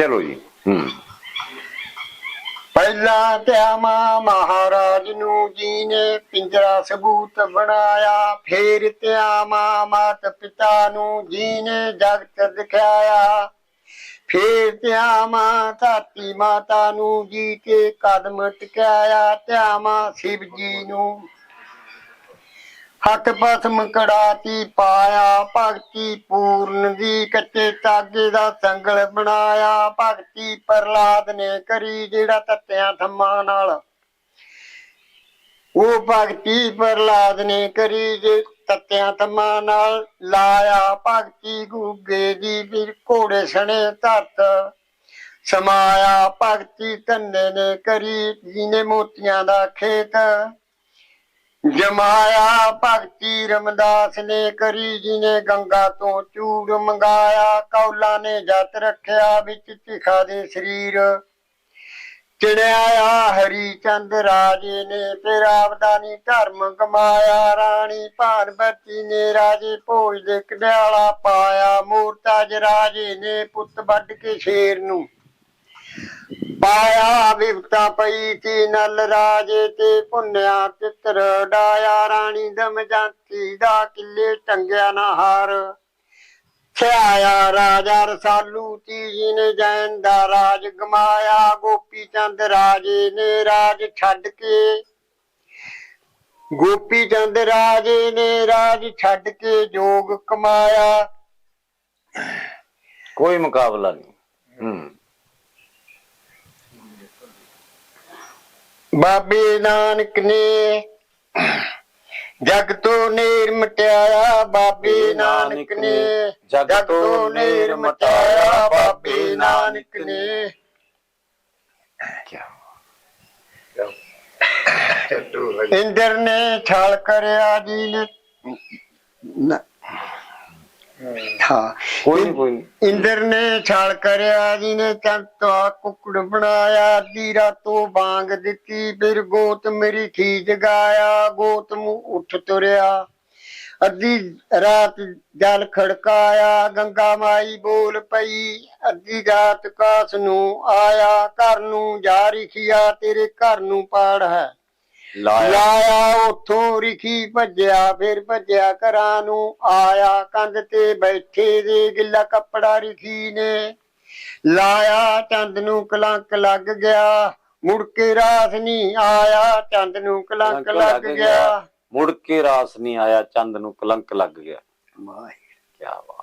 ਚਲੋ ਜੀ, ਹੂੰ। ਪਹਿਲਾ ਧਿਆਮਾ ਮਹਾਰਾਜ ਨੂੰ ਜੀ ਨੇ ਪਿੰਜਰਾ ਸਬੂਤ ਬਣਾਇਆ, ਫੇਰ ਧਿਆਮਾ ਮਾਤ ਪਿਤਾ ਨੂੰ ਜੀ ਨੇ ਜਗਤ ਦਿਖਾਇਆ। ਫੇਰ ਧਿਆਮਾ ਧਰਤੀ ਮਾਤਾ ਨੂੰ ਜੀ ਕੇ ਕਦਮ ਟਿਕਾਇਆ ਧਿਆਮਾ ਸ਼ਿਵ ਜੀ ਨੂੰ ਹੱਥ ਪਸਮ ਕੜਾਤੀ ਪਾਇਆ, ਭਗਤੀ ਪੂਰਨ ਦੀ ਕੱਚੇ ਤਾਗੇ ਦਾ ਸੰਗਲ ਬਣਾਇਆ, ਭਗਤੀ ਪ੍ਰਲਾਦ ਨੇ ਕਰੀ ਜਿਹੜਾ ਤੱਤਿਆਂ ਥੰਮਾਂ ਨਾਲ। ਉਹ ਭਗਤੀ ਪ੍ਰਲਾਦ ਨੇ ਕਰੀ ਜੇ ਤੱਤਿਆਂ ਥੰਮਾਂ ਨਾਲ ਲਾਇਆ, ਭਗਤੀ ਗੁੱਗੇ ਦੀ ਫਿਰ ਘੋੜੇ ਸਣੇ ਧਰਤ ਸਮਾਇਆ, ਭਗਤੀ ਧੰਨੇ ਨੇ ਕਰੀ, ਜਿਹਨੇ ਮੋਤੀਆਂ ਦਾ ਖੇਤ ਜਮਾਇਆ ਭਗਤੀ ਰਮਦਾਸ ਨੇ ਕਰੀ ਜੀ ਨੇ ਗੰਗਾ ਤੋਂ ਚੂੜ ਮੰਗਾਇਆ, ਕੌਲਾ ਨੇ ਜਤ ਰੱਖਿਆ ਵਿੱਚ ਤਿਖਾ ਦੇ ਸਰੀਰ। ਚੜਿਆ ਹਰੀ ਚੰਦ ਰਾਜੇ ਨੇ, ਫਿਰ ਆਪਦਾਨੀ ਧਰਮ ਕਮਾਇਆ। ਰਾਣੀ ਭਾਰਵਤੀ ਨੇ ਰਾਜੇ ਭੋਜ ਦੇ ਕਡਿਆਲਾ ਪਾਇਆ। ਮੂਰਤਾਜ ਰਾਜੇ ਨੇ ਪੁੱਤ ਵੱਢ ਕੇ ਸ਼ੇਰ ਨੂੰ। ਪਾਇਆ ਵਿਵਤਾ ਪਈ ਤੀ ਨਲ ਰਾਜੇ ਤੇ ਪੁੰਨਿਆ ਤਿੱਤਰ, ਡਾਇਆ ਰਾਣੀ ਦਮਜੰਤੀ ਦਾ ਕਿੱਲੇ ਟੰਗਿਆ ਨਾ ਹਾਰ। ਛਾਇਆ ਰਾਜਾ ਰਸਾਲੂ ਤੀ ਨੇ ਜੈਨ ਦਾ ਰਾਜ ਗਮਾਇਆ, ਗੋਪੀ ਚੰਦ ਰਾਜੇ ਨੇ ਰਾਜ ਛੱਡ ਕੇ। ਗੋਪੀ ਚੰਦ ਰਾਜੇ ਨੇ ਰਾਜ ਛੱਡ ਕੇ ਜੋਗ ਕਮਾਇਆ। ਕੋਈ ਮੁਕਾਬਲਾ ਨਹੀਂ। ਹੂੰ। ਬਾਬੇ ਨਾਨਕ ਨੇ ਜਗ ਤੋਂ ਨੇਰ ਮਟਿਆਇਆ ਬਾਬੇ ਨਾਨਕ ਨੇ ਜਗ ਤੋਂ ਨੇਰ ਮਟਿਆਇਆ ਬਾਬੇ ਨਾਨਕ ਨੇ। ਇੰਦਰ ਨੇ ਛਾਲ ਕਰਿਆ ਜੀ। ਨਾ- ਹਾਂ। ਕੋਈ ਨਹੀਂ ਕੋਈ। ਨੀ। ਇੰਦਰ ਨੇ ਛਾਲ ਕਰਿਆ ਜੀ ਨੇ ਚੰਤਾ ਕੁੱਕੜ ਬਣਾਇਆ ਅੱਧੀ ਰਾਤੋਂ ਬਾਂਗ ਦਿੱਤੀ ਫਿਰ ਗੋਤ ਮੇਰੀ ਖੀ ਜਗਾਇਆ ਗੋਤ ਮੂੰਹ ਉੱਠ ਤੁਰਿਆ। ਅੱਧੀ ਰਾਤ ਜਲ ਖੜਕਾਇਆ ਗੰਗਾ ਮਾਈ ਬੋਲ ਪਈ ਅੱਧੀ ਰਾਤ ਕਾਸ ਨੂੰ ਆਇਆ ਘਰ ਨੂੰ ਜਾ ਰਿਖਿਆ ਤੇਰੇ ਘਰ ਨੂੰ ਪਾੜ ਹੈ। ਲਾਇਆ। ਉਥੋਂ ਰਿਖੀ ਭੱਜਿਆ ਫਿਰ ਭੱਜਿਆ ਘਰਾਂ ਨੂੰ ਆਇਆ ਕੰਧ ਤੇ ਬੈਠੇ ਦੇ ਗਿੱਲਾ ਕੱਪੜਾ ਰਿਖੀ ਨੇ। ਲਾਇਆ ਚੰਦ ਨੂੰ ਕਲੰਕ ਲੱਗ ਗਿਆ ਮੁੜ ਕੇ ਰਾਸ ਨਹੀਂ ਆਇਆ ਚੰਦ ਨੂੰ ਕਲੰਕ ਲੱਗ ਗਿਆ। ਮੁੜ ਕੇ ਰਾਸ ਨਹੀਂ ਆਇਆ ਚੰਦ ਨੂੰ ਕਲੰਕ ਲੱਗ ਗਿਆ। ਕੀ ਬਾਤ।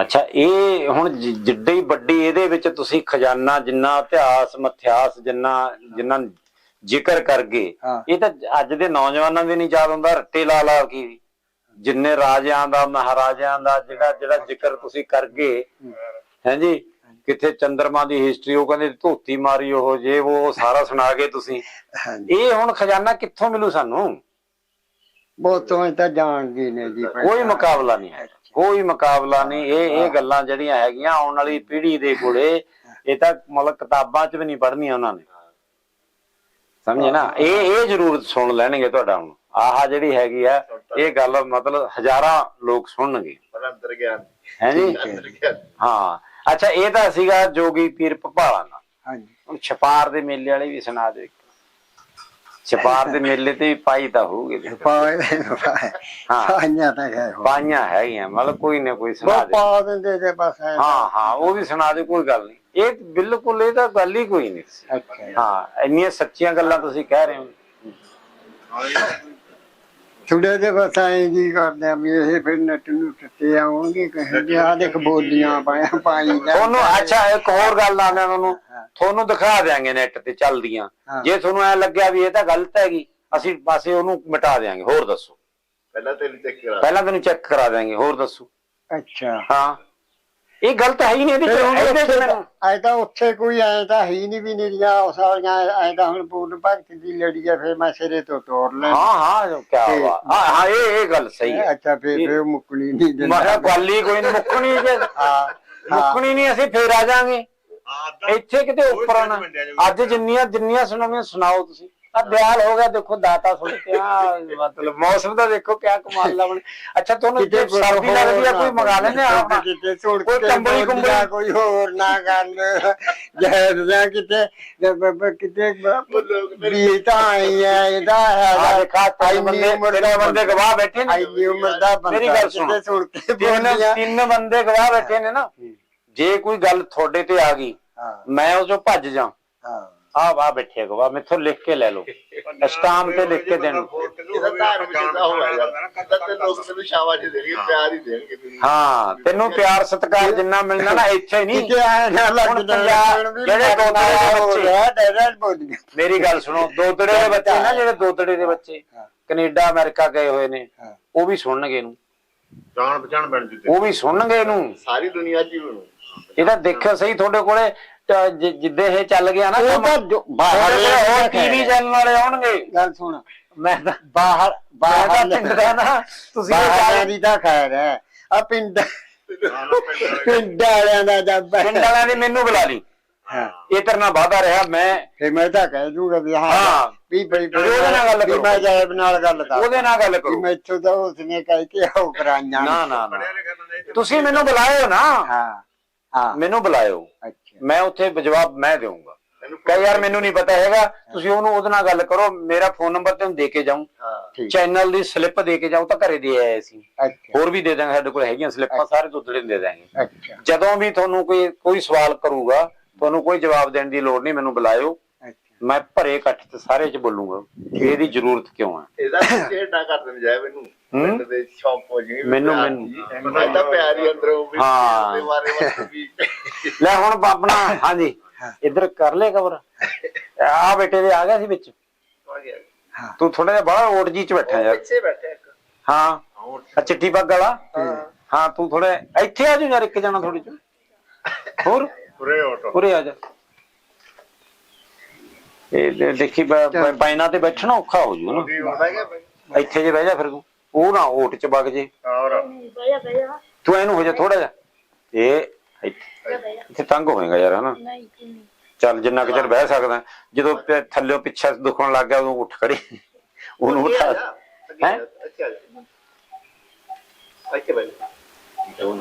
ਅੱਛਾ ਇਹ ਹੁਣ ਜਿੱਡੇ ਵੱਡੀ ਇਹਦੇ ਵਿੱਚ ਤੁਸੀਂ ਖਜ਼ਾਨਾ ਜਿੰਨਾ ਇਤਿਹਾਸ ਮਥਿਆਸ ਜਿੰਨਾ ਜਿੰਨਾ ਜ਼ਿਕਰ ਕਰ ਗਏ। ਇਹ ਤਾਂ ਅੱਜ ਦੇ ਨੌਜਵਾਨਾਂ ਦੇ ਨਹੀਂ ਯਾਦ ਹੁੰਦਾ ਰੱਟੇ ਲਾ ਲਾ ਕੇ। ਜਿੰਨੇ ਰਾਜਿਆਂ ਦਾ ਮਹਾਰਾਜਿਆਂ ਦਾ ਜਿਹੜਾ ਜਿਹੜਾ ਜ਼ਿਕਰ ਤੁਸੀਂ ਕਰ ਗਏ ਹਾਂਜੀ ਕਿੱਥੇ ਚੰਦਰਮਾ ਦੀ ਹਿਸਟਰੀ ਉਹ ਕਹਿੰਦੇ ਧੋਤੀ ਮਾਰੀ ਉਹ ਜੇ ਉਹ ਸਾਰਾ ਸੁਣਾ ਗਏ ਤੁਸੀਂ। ਇਹ ਹੁਣ ਖਜ਼ਾਨਾ ਕਿੱਥੋਂ ਮਿਲੂ ਸਾਨੂੰ? ਬਹੁਤੋਂ ਤਾਂ ਜਾਣਦੇ ਨੇ ਜੀ ਕੋਈ ਮੁਕਾਬਲਾ ਨਹੀਂ ਹੈ। ਕੋਈ ਮੁਕਾਬਲਾ ਨਹੀਂ। ਇਹ ਇਹ ਗੱਲਾਂ ਜਿਹੜੀਆਂ ਹੈਗੀਆਂ ਆਉਣ ਵਾਲੀ ਪੀੜ੍ਹੀ ਦੇ ਕੋਲੇ ਇਹ ਤਾਂ ਮਤਲਬ ਕਿਤਾਬਾਂ 'ਚ ਵੀ ਨਹੀਂ ਪੜ੍ਹਨੀਆਂ ਉਹਨਾਂ ਨੇ। ਸਮਝੇ ਨਾ ਇਹ ਇਹ ਜ਼ਰੂਰ ਸੁਣ ਲੈਣਗੇ ਤੁਹਾਡਾ ਹੁਣ। ਆਹ ਜਿਹੜੀ ਹੈਗੀ ਆ ਇਹ ਗੱਲ ਮਤਲਬ ਹਜ਼ਾਰਾਂ ਲੋਕ ਸੁਣਨਗੇ। ਅੰਦਰ ਗਿਆਨ ਹੈ ਜੀ? ਹਾਂ। ਅੱਛਾ ਇਹ ਤਾਂ ਸੀਗਾ ਜੋਗੀ ਪੀਰ ਭਪਾਲਾ ਦਾ ਹਾਂਜੀ। ਹੁਣ ਛਪਾਰ ਦੇ ਮੇਲੇ ਵਾਲੇ ਵੀ ਸੁਣਾ ਦਿਓ। ਛਪਾਰ ਦੇ ਮੇਲੇ ਤੇ ਵੀ ਪਾਈ ਤਾਂ ਹੋਊਗੀ। ਹਾਂ। ਪਾਈਆਂ ਤਾਂ ਹੈ ਪਾਈਆਂ ਹੈਗੀਆਂ ਮਤਲਬ ਕੋਈ ਨਾ ਕੋਈ ਸੁਣਾ ਦੇ ਪਾ ਦਿੰਦੇ ਤੇ ਬਸ ਐਂ। ਹਾਂ ਹਾਂ ਉਹ ਵੀ ਸੁਣਾ ਦੇ ਕੋਈ ਗੱਲ ਨਹੀਂ ਇਹ ਬਿਲਕੁਲ ਇਹ ਤਾਂ ਗੱਲ ਹੀ ਕੋਈ ਨਹੀਂ। ਸੀ। ਅੱਛਾ ਹਾਂ ਇੰਨੀਆਂ ਸੱਚੀਆਂ ਗੱਲਾਂ ਤੁਸੀਂ ਕਹਿ ਰਹੇ ਹੋ। ਥੋੜੇ ਦੇ ਬਸ ਐਂ ਜੀ ਕਰਦੇ ਆ ਵੀ ਇਹ ਫਿਰ ਨੱਟ ਨੂੰ ਟੱਟੇ ਆਉਣਗੇ ਕਹਿੰਦੇ ਆ ਦੇਖ ਬੋਲੀਆਂ ਪਾਇਆ ਪਾਈ ਤੁਹਾਨੂੰ ਅੱਛਾ ਇੱਕ ਹੋਰ ਗੱਲ ਆ ਮੈਂ ਤੁਹਾਨੂੰ ਤੁਹਾਨੂੰ ਦਿਖਾ ਦਿਆਂਗੇ ਨੈਟ ਤੇ ਚੱਲਦੀਆਂ। ਜੇ ਤੁਹਾਨੂੰ ਐ ਲੱਗਿਆ ਵੀ ਇਹ ਤਾਂ ਗਲਤ ਹੈਗੀ ਅਸੀਂ ਪਾਸੇ ਉਹਨੂੰ ਮਿਟਾ ਦਿਆਂਗੇ। ਹੋਰ ਦੱਸੋ। ਪਹਿਲਾਂ ਤੇਰੀ ਚੈੱਕ ਕਰਾ ਪਹਿਲਾਂ ਤੈਨੂੰ ਚੈੱਕ ਕਰਾ ਦਿਆਂਗੇ। ਹੋਰ ਦੱਸੋ। ਅੱਛਾ। ਹਾਂ। ਇਹ ਗਲਤ ਹੈ ਹੀ ਨਹੀਂ ਇਹਦੇ ਚ ਇਹਦੇ ਚ ਮੈਨੂੰ ਐ ਤਾਂ ਉੱਥੇ ਕੋਈ ਐ ਤਾਂ ਹੈ ਹੀ ਨਹੀਂ ਵੀ ਨਿਰੀਆਂ ਉਸ ਵਾਲੀਆਂ ਐ ਤਾਂ ਹੁਣ ਪੂਰਨ ਭਗਤ ਦੀ ਲੜੀ ਆ ਫਿਰ ਮੈਂ ਸਿਰੇ ਤੋਂ ਤੋੜ ਲੈ ਹਾਂ ਹਾਂ ਕੀ ਬਾਤ। ਹਾਂ ਹਾਂ ਇਹ ਇਹ ਗੱਲ ਸਹੀ ਹੈ। ਅੱਛਾ ਫਿਰ ਫਿਰ ਮੁੱਕਣੀ ਨਹੀਂ ਮੈਂ ਕਿਹਾ ਦਿੰਦਾ ਗੱਲ ਹੀ ਕੋਈ ਨਹੀਂ ਮੁੱਕਣੀ ਜੇ। ਹਾਂ ਮੁੱਕਣੀ ਨਹੀਂ ਅਸੀਂ ਫੇਰ ਆ ਜਾਾਂਗੇ। ਹਾਂ ਇੱਥੇ ਕਿਤੇ ਉੱਪਰ ਆਣਾ ਅੱਜ ਜਿੰਨੀਆਂ ਜਿੰਨੀਆਂ ਸੁਣਾਵੀਆਂ ਸੁਣਾਓ ਤੁਸੀਂ। ਆ ਬਿਆਨ ਹੋ ਗਿਆ ਦੇਖੋ ਦਾਤਾ ਸੁਣ ਕੇ ਆ ਮਤਲਬ ਮੌਸਮ ਦਾ ਦੇਖੋ ਕਿਆ ਕਮਾਲ ਲਾ ਬਣ ਅੱਛਾ ਤੁਹਾਨੂੰ ਜੇ ਸਰਦੀ ਲੱਗਦੀ ਆ ਕੋਈ ਮੰਗਾ ਲੈਂਦੇ ਆ ਆਪਣਾ ਕਿਤੇ ਛੋੜ ਕੇ ਕੰਬਲੀ ਕੁੰਬਲੀ? ਕੋਈ ਹੋਰ ਨਾ ਕਰਨ ਜਹਿਰ ਨਾ ਕਿਤੇ ਕਿਤੇ ਵੀ ਤਾਂ ਆਈ ਆ ਇਹਦਾ ਹੈ। ਦੇਖਾ ਤਿੰਨ ਬੰਦੇ ਮੇਰੇ ਬੰਦੇ ਗਵਾਹ ਬੈਠੇ ਨੇ। ਆਈ ਉਮਰ ਦਾ ਬੰਦਾ ਮੇਰੀ ਗੱਲ ਸੁਣ। ਸੁਣ ਕੇ ਤਿੰਨ ਬੰਦੇ ਗਵਾਹ ਬੈਠੇ ਨੇ ਨਾ। ਜੇ ਕੋਈ ਗੱਲ ਤੁਹਾਡੇ ਤੇ ਆ ਗਈ ਮੈਂ ਉਸ ਤੋਂ ਭੱਜ ਜਾ ਹਾਂ। ਆ ਵਾ ਬੈਠੇ ਆ ਗਵਾਹ ਮੈਥੋਂ ਲਿਖ ਕੇ ਲੈ ਲਓ। ਸਟਾਮ ਤੇ ਲਿਖ ਕੇ ਦੇਣ। ਇਹਦਾ ਧਾਰਮਿਕ ਜਿੱਦਾਂ ਹੋਇਆ ਯਾਰ ਤਾਂ ਤੇ ਲੋਕ ਤੈਨੂੰ ਸ਼ਾਬਾਸ਼ ਦੇਣਗੇ ਪਿਆਰ ਹੀ ਦੇਣਗੇ ਤੈਨੂੰ ਹਾਂ ਤੈਨੂੰ ਪਿਆਰ ਸਤਿਕਾਰ ਜਿੰਨਾ ਮਿਲਣਾ ਨਾ ਇੱਥੇ ਨਹੀਂ। ਜਿਹੜੇ ਦੋਤੜੇ ਦੇ ਬੱਚੇ। ਮੇਰੀ ਗੱਲ ਸੁਣੋ ਦੋਤੜੇ ਦੇ ਬੱਚੇ ਨਾ ਜਿਹੜੇ ਦੋਤੜੇ ਦੇ ਬੱਚੇ ਹਾਂ। ਕੈਨੇਡਾ ਅਮਰੀਕਾ ਗਏ ਹੋਏ ਨੇ ਹਾਂ। ਉਹ ਵੀ ਸੁਣਨਗੇ ਇਹਨੂੰ। ਜਾਣ ਪਛਾਣ ਬਣ ਜੂਤੇ ਉਹ ਵੀ ਸੁਣਨਗੇ ਇਹਨੂੰ। ਸਾਰੀ ਦੁਨੀਆ ਚ ਹੀ ਇਹਦਾ ਦੇਖਿਓ ਸਹੀ ਤੁਹਾਡੇ ਕੋਲੇ ਤਾਂ ਜਿ- ਜਿੱਦੇ ਇਹ ਚੱਲ ਗਿਆ ਨਾ ਉਹ ਕੰਮ, ਤਾਂ ਜੋ- ਬਾਹਰ ਕੋਲੇ ਹੋਰ ਟੀਵੀ ਚੈਨਲ ਵਾਲੇ ਆਉਣਗੇ। ਗੱਲ ਸੁਣ। ਮੈਂ ਤਾਂ ਬਾਹਰ ਮੈਂ ਤਾਂ ਬਾਹਰ ਪਿੰਡ ਦਾ ਨਾ ਤੁਸੀਂ ਇਹ ਬਾਹਰ ਗੱਲ- ਦੀ ਤਾਂ ਖੈਰ ਹੈ। ਆ ਪਿੰਡ ਪਿੰਡ ਵਾਲਿਆਂ ਦਾ ਜੱਬ ਪਿੰਡ ਵਾਲਿਆਂ ਦੀ ਮੈਨੂੰ ਬੁਲਾ ਲਈ। ਹਾਂ। ਇਹ ਤੇਰੇ ਨਾਲ ਵਾਦਾ ਰਿਹਾ ਮੈਂ ਫੇ ਮੈਂ ਤਾਂ ਕਹਿ ਦੂੰਗਾ ਵੀ ਹਾਂ। ਹਾਂ। ਵੀ ਬਈ ਉਹਦੇ ਨਾਲ ਗੱਲ ਵੀ ਕਰੋ। ਮੈਂ ਜਾਇਬ ਨਾਲ ਗੱਲ ਕਰ ਉਹਦੇ ਨਾਲ ਗੱਲ ਵੀ ਕਰੋ। ਮੈਂ ਇੱਥੋਂ ਦਾ ਉਸਨੇ ਕਹਿ ਕੇ ਹੋ ਕਰਾਈਆਂ। ਨਾ ਨਾ। ਤੁਸੀਂ ਮੈਨੂੰ ਬੁਲਾਇਓ ਨਾ। ਹਾਂ। ਹਾਂ। ਮੈਨੂੰ ਬੁਲਾਇਓ। ਅੱਛਾ। ਮੈਂ ਉੱਥੇ ਜਵਾਬ ਮੈਂ ਦੇਵਾਂਗਾ ਕਹੇ ਯਾਰ ਮੈਨੂੰ ਨਹੀਂ ਪਤਾ ਹੈਗਾ ਤੁਸੀਂ ਉਹਨੂੰ ਉਹਦੇ ਨਾਲ ਗੱਲ ਕਰੋ ਮੇਰਾ ਫੋਨ ਨੰਬਰ ਤੈਨੂੰ ਦੇ ਕੇ ਠੀਕ। ਚੈਨਲ ਦੀ ਸਲਿੱਪ ਦੇ ਕੇ ਜਾਊਂ ਤਾਂ ਘਰੇ ਦੇ ਆਏ ਸੀ ਹੋਰ ਵੀ ਦੇ ਦਾਂਗੇ ਸਾਡੇ ਕੋਲ ਹੈਗੀਆਂ ਸਲਿੱਪਾਂ ਸਾਰੇ ਦੁੱਧੜੇ ਦੇ ਦਾਂਗੇ ਅੱਛਾ। ਜਦੋਂ ਵੀ ਤੁਹਾਨੂੰ ਕੋਈ ਕੋਈ ਸਵਾਲ ਕਰੂਗਾ ਤੁਹਾਨੂੰ ਕੋਈ ਜਵਾਬ ਦੇਣ ਦੀ ਲੋੜ ਨਹੀਂ ਮੈਨੂੰ ਬੁਲਾਇਓ। ਅੱਛਾ। ਮੈਂ ਭਰੇ ਇਕੱਠ ਤੇ ਸਾਰੇ ਚ ਬੋਲੂੰਗਾ ਇਹਦੀ ਜ਼ਰੂਰਤ ਕਿਉਂ ਹੈ ਇਹਦਾ ਚੇਟਾ ਕਰ ਦੇਣ ਜਾਏ ਮੈਨੂੰ? ਪਿੰਡ ਦੇ ਸ਼ੌਂਕ ਹੋ ਜੀ ਮੈਨੂੰ- ਮੈਨੂੰ। ਮੈਂ ਤਾਂ ਪਿਆਰ ਹੀ ਅੰਦਰੋਂ ਵੀ ਹਾਂ। ਦੇ ਬਾਰੇ ਵਿੱਚ ਵੀ। ਲੈ ਹੁਣ ਆਪਣਾ ਹਾਂਜੀ। ਇੱਧਰ ਕਰ ਲੈ ਕਵਰ। ਆ ਬੇਟੇ ਦੇ ਆ ਗਿਆ ਸੀ ਵਿੱਚ। ਆ ਗਿਆ। ਤੂੰ ਥੋੜਾ ਜਿਹਾ ਬੜਾ ਓਟ ਜੀ ਚ ਬੈਠਾ ਯਾਰ। ਪਿੱਛੇ ਬੈਠਾ ਇੱਕ। ਹਾਂ। ਆ ਚਿੱਟੀ ਪੱਗ ਵਾਲਾ? ਹਾਂ। ਤੂੰ ਥੋੜਾ ਇੱਥੇ ਆ ਜਾ ਯਾਰ ਇੱਕ ਜਣਾ ਥੋੜੀ ਚ ਹੋਰ? ਪੂਰੇ ਆਟੋ ਉਰੇ ਆ ਜਾ। ਇਹ ਦੇ- ਦੇਖੀ ਬਾਇਨਾ ਤੇ ਬੈਠਣਾ ਔਖਾ ਹੋ ਜੂ ਨਾ। ਹੁੰਦਾ ਕਿ ਇੱਥੇ ਜੇ ਬਹਿ ਜਾ ਫਿਰ ਤੂੰ। ਉਹ ਨਾ ਓਟ ਚ ਵਗ ਜੇ। ਹੋਰ। ਤੂੰ ਇਹਨੂੰ ਹੋ ਜਾ ਥੋੜਾ ਜਿਹਾ। ਇਹ ਇੱਥੇ ਤੰਗ ਹੋਏਗਾ ਯਾਰ ਹਨਾ? ਚੱਲ ਜਿੰਨਾ ਕਿ ਚਿਰ ਬਹਿ ਸਕਦਾ ਜਦੋਂ ਥੱਲਿਓਂ ਪਿੱਛੇ ਦੁਖਣ ਲੱਗ ਗਿਆ ਉਦੋਂ ਉੱਠ ਖੜੀ। ਉਹਨੂੰ ਉਠਾ। ਹੈ? ਅੱਛਾ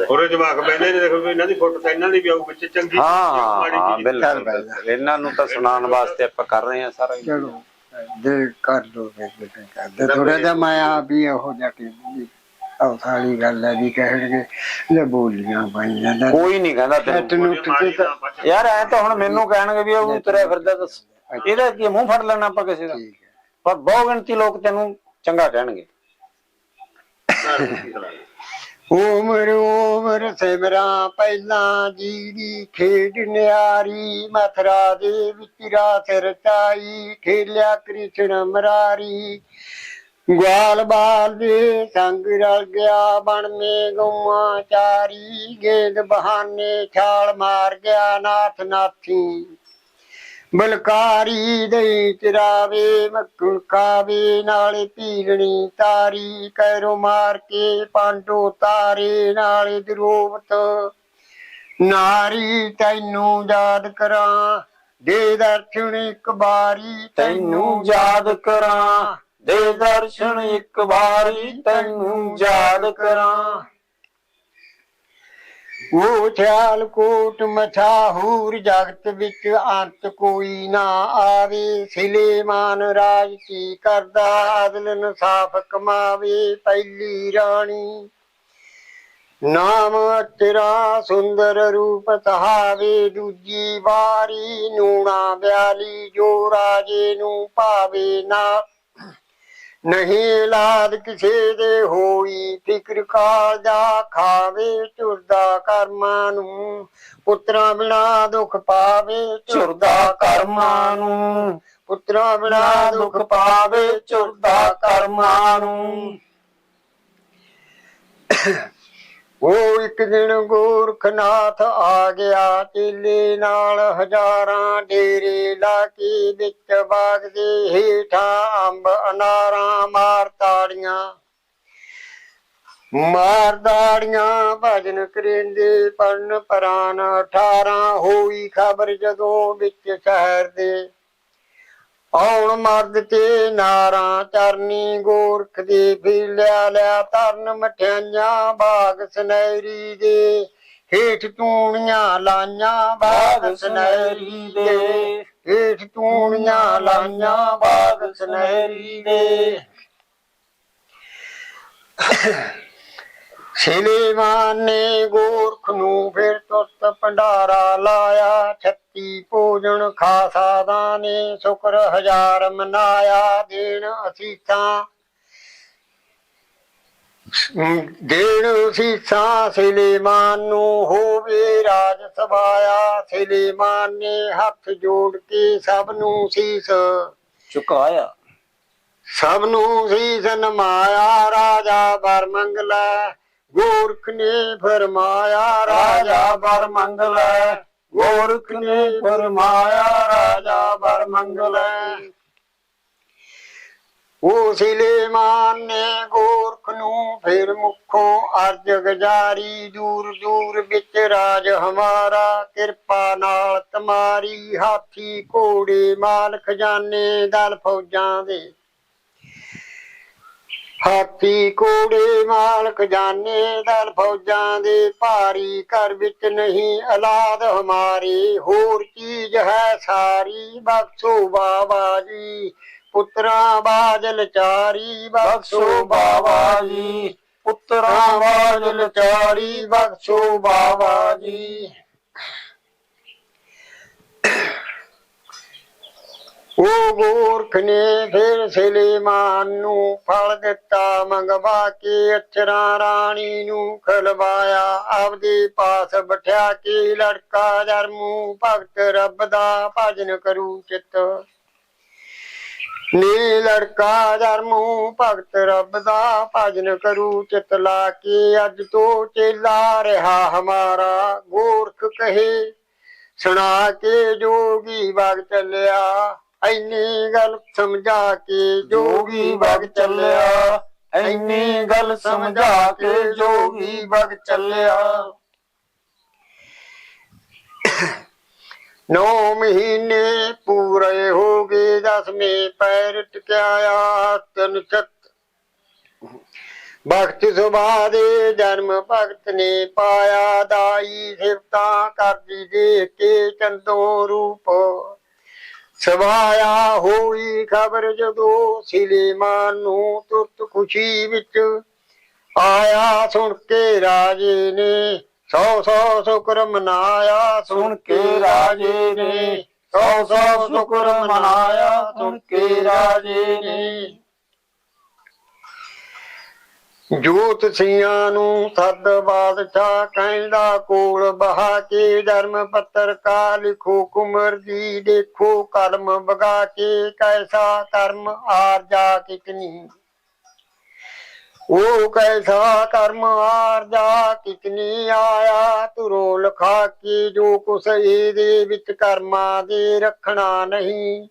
ਹੋਰੇ ਜਵਾਕ ਬੈਠੇ ਨੇ ਦੇਖੋ ਇਹਨਾਂ ਦੀ ਫੋਟੋ ਤਾਂ ਇਹਨਾਂ ਦੀ ਵੀ ਆਊ ਵਿੱਚ ਚੰਗੀ ਹਾਂ ਬਿਲਕੁਲ ਇਹਨਾਂ ਨੂੰ ਤਾਂ ਸੁਣਾਉਣ ਵਾਸਤੇ ਆਪਾਂ ਕਰ ਰਹੇ ਹਾਂ ਸਾਰਾ ਚਲੋ। ਦੇ ਕਰ ਦੋ ਫਿਰ ਬੇਟੇ ਕਰ ਦੇ ਥੋੜਾ ਜਿਹਾ ਮੈਂ ਆ ਵੀ ਹੋ ਜਾ ਕੇ ਸਾਲੀ ਗੱਲ ਹੈ ਵੀ ਕਹਿਣਗੇ ਲੈ ਬੋਲੀਆਂ ਪਾਈਆਂ ਦਾ ਕੋਈ ਨਹੀਂ ਕਹਿੰਦਾ ਤੈਨੂੰ। ਯਾਰ ਐ ਤਾਂ ਹੁਣ ਮੈਨੂੰ ਕਹਿਣਗੇ ਵੀ ਉਹ ਤੁਰਿਆ ਫਿਰਦਾ ਦੱਸ। ਇਹਦਾ ਕੀ ਮੂੰਹ ਫੜ ਲੈਣਾ ਆਪਾਂ ਕਿਸੇ ਦਾ। ਪਰ ਬਹੁ ਗਿਣਤੀ ਲੋਕ ਤੈਨੂੰ ਚੰਗਾ ਕਹਿਣਗੇ। ਉਮਰ ਉਮਰ ਸਿਮਰਾਂ ਪਹਿਲਾਂ ਜੀਰੀ, ਖੇਡ ਨਿਆਰੀ, ਮਥਰਾ ਦੇ ਵਿੱਚ ਰਾਤ ਰਚਾਈ ਖੇਲਿਆ ਕ੍ਰਿਸ਼ਨ ਮਰਾਰੀ। ਗਵਾਲ ਬਾਲ ਦੇ ਸੰਗ ਰਲ ਗਿਆ, ਬਣ ਮੇ ਗਊਆਂ ਚਾਰੀ। ਗੇਂਦ ਬਹਾਨੇ ਛਾਲ ਮਾਰ ਗਿਆ ਨਾਥ ਨਾਥੀ ਬਲਕਾਰੀ ਦੇ ਚਰਾਵੇ ਮੱਕਣ ਕਾਵੇ ਨਾਲੇ ਪੀਲਣੀ ਤਾਰੀ ਕੈਰੋ ਮਾਰ ਕੇ ਪਾਂਡੋ ਤਾਰੇ ਨਾਲੇ ਦਰੋਵਤ ਨਾਰੀ ਤੈਨੂੰ ਯਾਦ ਕਰਾਂ। ਦੇ ਦਰਸ਼ਨ ਇੱਕ ਬਾਰੀ ਤੈਨੂੰ ਯਾਦ ਕਰਾਂ। ਦੇ ਦਰਸ਼ਨ ਇੱਕ ਵਾਰੀ ਤੈਨੂੰ ਯਾਦ ਕਰਾਂ। ਉਹ ਛਾਲ ਕੋਟ ਮਛਾਹੂਰ ਜਗਤ ਵਿੱਚ ਅੰਤ ਕੋਈ ਨਾ ਆਵੇ। ਸਿਲੇਮਾਨ ਰਾਜ ਕੀ ਕਰਦਾ ਅਦਲ ਇਨਸਾਫ ਕਮਾਵੇ ਪਹਿਲੀ ਰਾਣੀ। ਨਾਮ ਅਚਰਾ ਸੁੰਦਰ ਰੂਪ ਤਹਾਵੇ ਦੂਜੀ ਵਾਰੀ ਨੂਣਾ ਬਿਆਲੀ ਜੋ ਰਾਜੇ ਨੂੰ ਭਾਵੇ ਨਾ ਨਹੀਂ ਲਾਦ ਕਿਸੇ ਦੇ ਹੋਈ, ਫਿਕਰ ਕਾਲਜਾ ਖਾਵੇ ਚੁਰਦਾ ਕਰਮਾਂ ਨੂੰ। ਪੁੱਤਰਾਂ ਬਿਨਾ ਦੁੱਖ ਪਾਵੇ ਚੁਰਦਾ ਕਰਮਾਂ ਨੂੰ। ਪੁੱਤਰਾਂ ਬਿਨਾ ਦੁੱਖ ਪਾਵੇ ਚੁਰਦਾ ਕਰਮਾਂ ਨੂੰ। ਉਹ ਇੱਕ ਦਿਨ ਗੋਰਖਨਾਥ ਆ ਗਿਆ ਚੇਲੇ ਨਾਲ ਹਜ਼ਾਰਾਂ ਡੇਰੇ ਲਾ ਕੇ ਵਿੱਚ ਬਾਗ ਦੇ ਹੇਠਾਂ ਅੰਬ ਅਨਾਰਾਂ ਮਾਰ ਤਾੜੀਆਂ। ਮਾਰ ਦਾੜੀਆਂ ਭਜਨ ਕਰਿੰਦੇ ਪਰਨ ਪ੍ਰਾਨ 18 ਹੋਈ ਖਬਰ ਜਦੋਂ ਵਿੱਚ ਸ਼ਹਿਰ ਦੇ ਆਉਣ ਮਰਦ ਤੇ ਨਾਰਾਂ ਚਰਨੀ ਗੋਰਖ ਦੇ ਫਿਰ ਲਿਆ ਤਰਨ ਮਠਿਆਈਆਂ ਬਾਗ ਸੁਨਹਿਰੀ ਦੇ। ਹੇਠ ਤੂਣੀਆਂ ਲਾਈਆਂ ਬਾਗ ਸੁਨਹਿਰੀ ਦੇ। ਹੇਠ ਤੂਣੀਆਂ ਲਾਈਆਂ ਬਾਗ ਸੁਨਹਿਰੀ ਦੇ। ਸਿਲੇਮਾਨ ਨੇ ਗੋਰਖ ਨੂੰ ਫਿਰ ਤੁਰਤ ਭੰਡਾਰਾ ਲਾਇਆ। ਛੱਤੀ ਭੋਜਨ ਖਾਸਾ ਦਾਨੇ ਸ਼ੁਕਰ ਹਜ਼ਾਰ ਮਨਾਇਆ ਦੇਣ ਅਸੀਸਾਂ। ਦੇਣ ਅਸੀਸਾਂ ਸਿਲੇਮਾਨ ਨੂੰ ਹੋਵੇ ਰਾਜ ਸਭਾਇਆ ਸਿਲੇਮਾਨ ਨੇ ਹੱਥ ਜੋੜ ਕੇ ਸਭ ਨੂੰ ਸੀਸ। ਚੁਕਾਇਆ। ਸਭ ਨੂੰ ਸੀਸ ਨਮਾਇਆ ਰਾਜਾ ਬਰ ਮੰਗਲਾ ਗੋਰਖ ਨੇ ਫਰਮਾਇਆ ਰਾਜਾ ਬਰ ਮੰਗਲਾ। ਗੋਰਖ ਨੇ ਫਰਮਾਇਆ, ਰਾਜਾ ਬਰ ਮੰਗਲਾ। ਉਹ ਸਿਲੇਮਾਨ ਨੇ ਗੋਰਖ ਨੂੰ ਫਿਰ ਮੁਖੋਂ ਅਰਜ ਗਜਾਰੀ, ਦੂਰ ਦੂਰ ਵਿੱਚ ਰਾਜ ਹਮਾਰਾ, ਕਿਰਪਾ ਨਾਲ ਤੁਮਾਰੀ ਹਾਥੀ ਘੋੜੇ ਮਾਲ ਖਜ਼ਾਨੇ ਦਲ ਫੌਜਾਂ ਦੇ। ਹਾਥੀ ਕੋੜੇ ਮਾਲ ਖਜ਼ਾਨੇ ਦਲ ਫੌਜਾਂ ਦੇ ਭਾਰੀ ਘਰ ਵਿੱਚ ਨਹੀਂ ਔਲਾਦ ਹਮਾਰੀ। ਹੋਰ ਚੀਜ਼ ਹੈ ਸਾਰੀ, ਬਖਸ਼ੋ ਬਾਬਾ ਜੀ ਪੁੱਤਰਾਂ ਬਾਜਲ ਚਾਰੀ, ਬਖਸ਼ੋ ਬਾਬਾ ਜੀ ਪੁੱਤਰਾਂ ਬਾਜਲ ਚਾਰੀ, ਬਖਸ਼ੋ ਬਾਬਾ ਜੀ ਉਹ ਗੋਰਖ ਨੇ ਫਿਰ ਸਲੇਮਾਨ ਨੂੰ ਫਲ ਦਿੱਤਾ, ਮੰਗਵਾ ਕੇ ਅਛਰਾਂ ਰਾਣੀ ਨੂੰ ਖਲਵਾਇਆ। ਆਪਦੇ ਪਾਸ ਬਿਠਾ ਕੇ ਲੜਕਾ ਜਰਮੂ ਭਗਤ ਰੱਬ ਦਾ ਭਜਨ ਕਰੂ ਚਿੱਤ। ਨੀ ਲੜਕਾ ਜਰਮੂ ਭਗਤ ਰੱਬ ਦਾ ਭਜਨ ਕਰੂ ਚਿਤ ਲਾ ਕੇ ਅੱਜ ਤੋਂ ਚੇਲਾ ਰਿਹਾ ਹਮਾਰਾ। ਗੋਰਖ ਕਹੇ, ਸੁਣਾ ਕੇ ਜੋਗੀ ਵਗ ਚੱਲਿਆ। ਐਨੀ ਗੱਲ ਸਮਝਾ ਕੇ ਜੋਗੀ ਵਗ ਚੱਲਿਆ। ਐਨੀ ਗੱਲ ਸਮਝਾ ਕੇ ਜੋਗੀ ਵਗ ਚੱਲਿਆ। ਨੌ ਮਹੀਨੇ ਪੂਰੇ ਹੋ ਗਏ, ਦਸਵੇਂ ਪੈਰ ਟਿਕਾਇਆ ਤਨ ਸਤ ਭਗਤ ਸੁਭਾ ਦੇ ਜਨਮ ਭਗਤ ਨੇ ਪਾਇਆ, ਦਾਈ ਸਿਫਤਾਂ ਕਰਦੀ ਦੇਖ ਕੇ ਚੰਦੋ ਰੂਪ। ਸਵਾਇਆ ਹੋਈ ਖਬਰ ਜਦੋਂ ਸਿਲੇਮਾਨ ਨੂੰ ਤੁਰਤ ਖੁਸ਼ੀ ਵਿੱਚ ਆਇਆ, ਸੁਣ ਕੇ ਰਾਜੇ ਨੇ ਸੌ ਸੌ ਸ਼ੁਕਰ ਮਨਾਇਆ, ਸੁਣ ਕੇ ਰਾਜੇ ਨੇ ਸੌ ਸੌ ਸ਼ੁਕਰ ਮਨਾਇਆ, ਸੁਣ ਕੇ ਰਾਜੇ ਨੇ ਜੋਤ ਸਿੰਘਾਂ ਨੂੰ ਸੱਦ ਬਾਦਸ਼ਾਹ ਕਹਿੰਦਾ ਕੋਲ ਬਹਾ ਕੇ ਧਰਮ ਪੱਤਰ ਲਿਖੋ, ਕੁਮਰ ਜੀ ਦੇਖੋ ਕਰਮ ਬਗਾ ਕੇ ਕੈਸਾ ਕਰਮ ਆਰਜਾ ਕਿਤਨੀ ਉਹ ਕੈਸਾ ਕਰਮ ਆਰਜਾ ਕਿਤਨੀ ਆਇਆ। ਤੁਰੋ ਲਖਾ ਕੇ ਜੋ ਕੁਛ ਇਹਦੇ ਵਿੱਚ ਕਰਮਾਂ ਦੇ ਰੱਖਣਾ ਨਹੀਂ।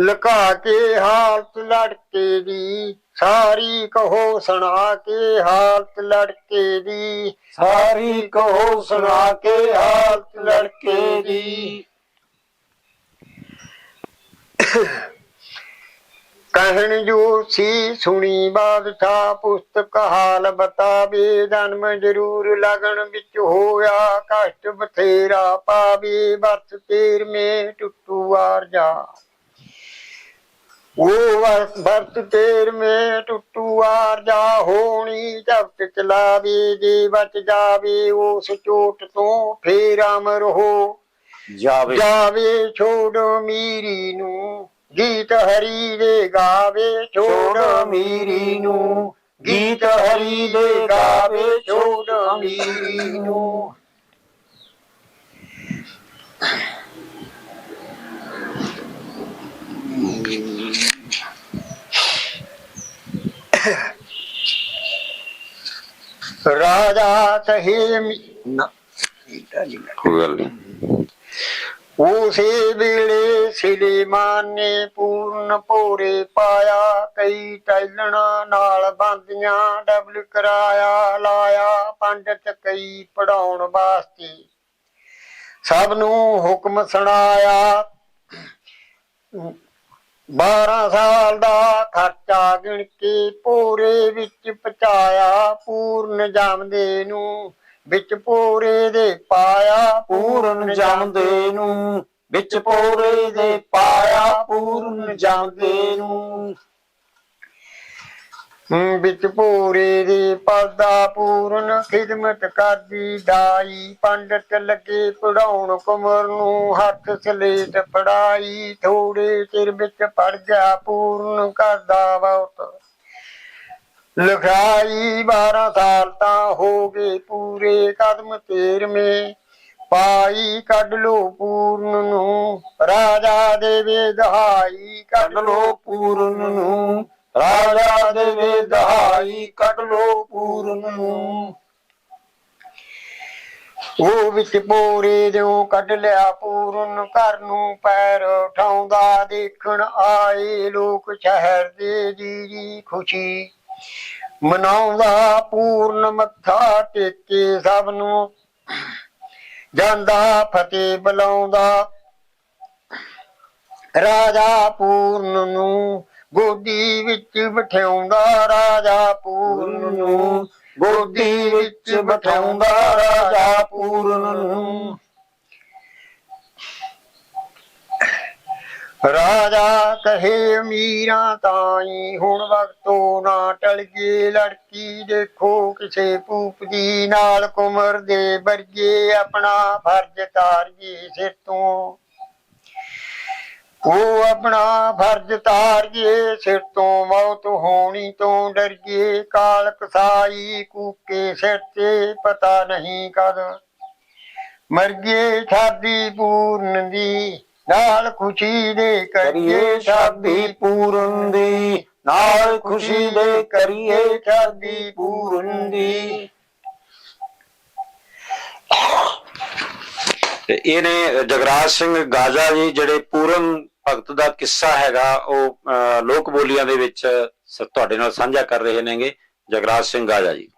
ਲੁਕਾ ਕੇ ਹਾਲਤ ਲੜਕੇ ਦੀ। ਸਾਰੀ ਕਹੋ ਸੁਣਾ ਕੇ ਹਾਲਤ ਲੜਕੇ ਦੀ। ਸਾਰੀ ਕਹੋ ਸੁਣਾ ਕੇ ਹਾਲਤ ਲੜਕੇ ਦੀ। ਕਹਿਣ ਜੋ ਸੀ ਸੁਣੀ ਬਾਦਸ਼ਾਹ ਪੁਸਤਕ ਹਾਲ ਬਤਾਵੇ, ਜਨਮ ਜ਼ਰੂਰ ਲਗਨ ਵਿੱਚ ਹੋਇਆ, ਕਸ਼ਟ ਬਥੇਰਾ ਪਾਵੇ ਵਰਤ ਤੇਰ ਮੇ ਟੁੱਟੂ ਆਰ ਜਾ ਉਹ ਵਰ- ਵਰਤ ਤੇਰ ਮੇ ਟੁੱਟੂ ਆਰ ਜਾ ਹੋਣੀ ਜਬਤ ਚਲਾਵੇ ਜੇ ਬਚ ਜਾਵੇ ਉਸ ਚੋਟ ਤੋਂ ਫੇਰ ਅਮਰ ਹੋ। ਜਾਵੇ। ਜਾਵੇ ਛੋੜ ਮੀਰੀ ਨੂੰ ਗੀਤ ਹਰੀ ਦੇ ਗਾਵੇ ਛੋੜ ਮੀਰੀ ਨੂੰ ਗੀਤ ਹਰੀ ਦੇ ਗਾਵੇ ਛੋੜ ਮੀਰੀ ਨੂੰ। ਰਾਜਾ ਮੀ- ਨਾ ਕੋਈ ਗੱਲ ਨਹੀਂ। ਉਸੇ ਵੇਲੇ ਸਿਲੇਮਾਨ ਨੇ ਪੂਰਨ ਭੋਰੇ ਪਾਇਆ ਕਈ ਟੈਲਣਾ ਨਾਲ ਬੰਦੀਆਂ ਡਬਲ ਕਰਾਇਆ ਲਾਇਆ ਪੰਡਤ ਕਈ ਪੜਾਉਣ ਵਾਸਤੇ। ਸਭ ਨੂੰ ਹੁਕਮ ਸੁਣਾਇਆ। 12 ਸਾਲ ਦਾ ਖਰਚਾ ਗਿਣ ਕੇ ਪੂਰੇ ਵਿੱਚ ਪਚਾਇਆ ਪੂਰਨ ਜਮਦੇ ਨੂੰ ਵਿੱਚ ਪੂਰੇ ਦੇ ਪਾਇਆ, ਪੂਰਨ ਜਮਦੇ ਨੂੰ ਵਿੱਚ ਪੋਰੇ ਦੇ ਪਾਇਆ, ਪੂਰਨ ਜਮਦੇ ਨੂੰ ਵਿੱਚ ਪੂਰੇ ਦੇ ਪਲਦਾ ਪੂਰਨ ਖਿਦਮਤ ਕਰਦੀ ਦਾਈ ਪੰਡਤ ਲੱਗੇ ਪੜਾਉਣ ਕੁਮਰ ਨੂੰ ਹੱਥ ਸਲੇਟ ਫੜਾਈ। ਥੋੜੇ ਚਿਰ ਵਿੱਚ ਪੜ ਗਿਆ ਪੂਰਨ ਕਰਦਾ ਬਹੁਤ ਲਿਖਾਈ 12 ਸਾਲ ਤਾਂ ਹੋ ਗਏ ਪੂਰੇ ਕਦਮ ਤੇਰਵੇਂ। ਪਾਈ ਕੱਢ ਲੋ ਪੂਰਨ ਨੂੰ ਰਾਜਾ ਦੇਵੇ ਦਹਾਈ ਕੱਢ ਲੋ ਪੂਰਨ ਨੂੰ ਰਾਜਾ ਦਹਾਈ ਕੱਢ ਲੋ ਪੂਰਨ ਨੂੰ। ਉਹ ਵਿੱਚ ਪੂਰੇ ਦਿਓ ਕੱਢ ਲਿਆ ਪੂਰਨ, ਘਰ ਨੂੰ ਪੈਰ ਉਠਾਉਂਦਾ, ਦੇਖਣ ਆਏ ਲੋਕ ਸ਼ਹਿਰ ਦੇ ਜੀ ਜੀ ਖੁਸ਼ੀ। ਮਨਾਉਂਦਾ ਪੂਰਨ ਮੱਥਾ ਟੇਕੇ ਸਭ ਨੂੰ। ਜਾਂਦਾ ਫਤਿਹ ਬੁਲਾਉਂਦਾ। ਰਾਜਾ ਪੂਰਨ ਨੂੰ ਗੋਦੀ ਵਿੱਚ ਬਿਠਾਉਂਦਾ ਰਾਜਾ ਪੂਰਨ ਨੂੰ। ਗੋਦੀ ਵਿੱਚ ਬਿਠਾਉਂਦਾ ਰਾਜਾ ਪੂਰਨ ਨੂੰ। ਰਾਜਾ ਕਹੇ, ਅਮੀਰਾਂ ਤਾਈ, ਹੁਣ ਵਕਤੋਂ ਨਾ ਟਲ ਗਏ ਲੜਕੀ ਦੇਖੋ ਕਿਸੇ ਭੂਪ ਦੀ ਨਾਲ ਕੁਮਰ ਦੇ ਵਰਗੇ। ਆਪਣਾ ਫਰਜ਼ ਤਾਰੀਏ ਸਿਰ ਤੋਂ। ਉਹ ਆਪਣਾ ਫਰਜ਼ ਤਾਰੀਏ ਸਿਰ ਤੋਂ ਮੌਤ ਹੋਣੀ ਤੋਂ ਡਰੀਏ ਕਾਲ ਕਸਾਈ ਕੂਕੇ ਸਿਰ ਤੇ ਪਤਾ ਨਹੀਂ ਕਦ। ਮਰਗੇ ਸ਼ਾਦੀ ਪੂਰਨ ਦੀ ਨਾਲ ਖੁਸ਼ੀ ਦੇ ਕਰੀਏ ਸ਼ਾਦੀ ਪੂਰਨ ਦੀ ਨਾਲ ਖੁਸ਼ੀ ਦੇ ਕਰੀਏ ਸ਼ਾਦੀ ਪੂਰਨ ਦੀ। ਤੇ ਇਹਨੇ ਜਗਰਾਜ ਸਿੰਘ ਗਾਜਾ ਜੀ ਜਿਹੜੇ ਪੂਰਨ ਭਗਤ ਦਾ ਕਿੱਸਾ ਹੈਗਾ ਉਹ ਅਹ, ਲੋਕ ਬੋਲੀਆਂ ਦੇ ਵਿੱਚ ਤੁਹਾਡੇ ਨਾਲ ਸਾਂਝਾ ਕਰ ਰਹੇ ਨੇਗੇ। ਜਗਰਾਜ ਸਿੰਘ ਗਾਜਾ ਜੀ।